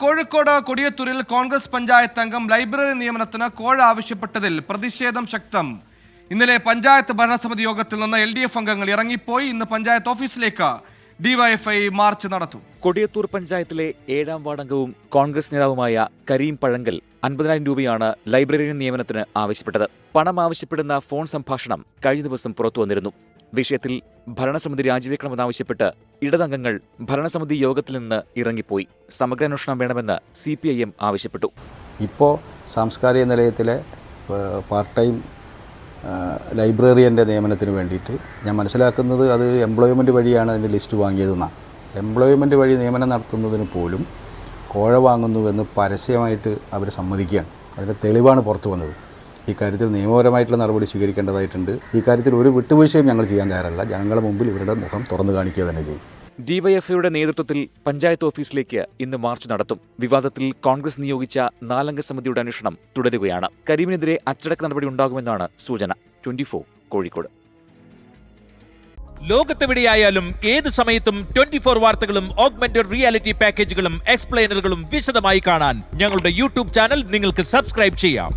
കോഴിക്കോട് കൊടിയത്തൂരിൽ കോൺഗ്രസ് പഞ്ചായത്ത് അംഗം ലൈബ്രറി നിയമനത്തിന് കോഴ ആവശ്യപ്പെട്ടതിൽ പ്രതിഷേധം ശക്തം. ഇന്നലെ പഞ്ചായത്ത് ഭരണസമിതി യോഗത്തിൽ നിന്ന് എൽ ഡി എഫ് അംഗങ്ങൾ ഇറങ്ങിപ്പോയി. ഇന്ന് പഞ്ചായത്ത് ഓഫീസിലേക്ക് ഡിവൈഎഫ്ഐ മാർച്ച് നടത്തും. കൊടിയത്തൂർ പഞ്ചായത്തിലെ ഏഴാം വാർഡംഗവും കോൺഗ്രസ് നേതാവുമായ കരീം പഴങ്കൽ അൻപതിനായിരം രൂപയാണ് ലൈബ്രറി നിയമനത്തിന് ആവശ്യപ്പെട്ടത്. പണം ആവശ്യപ്പെടുന്ന ഫോൺ സംഭാഷണം കഴിഞ്ഞ ദിവസം പുറത്തു വന്നിരുന്നു. വിഷയത്തിൽ ഭരണസമിതി രാജിവെക്കണമെന്നാവശ്യപ്പെട്ട് ഇടതംഗങ്ങൾ ഭരണസമിതി യോഗത്തിൽ നിന്ന് ഇറങ്ങിപ്പോയി. സമഗ്രാന്വേഷണം വേണമെന്ന് സി പി ഐ എം ആവശ്യപ്പെട്ടു. ഇപ്പോൾ സാംസ്കാരിക നിലയത്തിലെ പാർട്ട് ടൈം ലൈബ്രറിയന്റെ നിയമനത്തിന് വേണ്ടിയിട്ട് ഞാൻ മനസ്സിലാക്കുന്നത് അത് എംപ്ലോയ്മെന്റ് വഴിയാണ് അതിന്റെ ലിസ്റ്റ് വാങ്ങിയതെന്നാണ്. എംപ്ലോയ്മെന്റ് വഴി നിയമനം നടത്തുന്നതിന് പോലും കോഴ വാങ്ങുന്നുവെന്ന് പരസ്യമായിട്ട് അവർ സമ്മതിക്കുകയാണ്. അതിന്റെ തെളിവാണ് പുറത്തു വന്നത്. ഈ കാര്യത്തിൽ നിയമപരമായിട്ടുള്ള നടപടി സ്വീകരിക്കേണ്ടതായിട്ടുണ്ട്. ഈ കാര്യത്തിൽ ഒരു വിട്ടുവീഴ്ചയും ഞങ്ങൾ ചെയ്യാൻ തയ്യാറല്ല. ഞങ്ങളുടെ മുമ്പിൽ ഇവരുടെ മുഖം തുറന്നു കാണിക്കുക തന്നെ ചെയ്യും. ഡിവൈഎഫ്ഐയുടെ നേതൃത്വത്തിൽ പഞ്ചായത്ത് ഓഫീസിലേക്ക് ഇന്ന് മാർച്ച് നടത്തും. വിവാദത്തിൽ കോൺഗ്രസ് നിയോഗിച്ച നാലംഗ സമിതിയുടെ അന്വേഷണം തുടരുകയാണ്. കരീമിനെതിരെ അച്ചടക്ക നടപടി ഉണ്ടാകുമെന്നാണ് സൂചന. ട്വന്റി കോഴിക്കോട്. ലോകത്തെവിടെയായാലും ഏത് സമയത്തും ട്വന്റി ഫോർ വാർത്തകളും ഓഗ്മെന്റഡ് റിയാലിറ്റി പാക്കേജുകളും എക്സ്പ്ലെയിനറുകളും വിശദമായി കാണാൻ ഞങ്ങളുടെ യൂട്യൂബ് ചാനൽ നിങ്ങൾക്ക് സബ്സ്ക്രൈബ് ചെയ്യാം.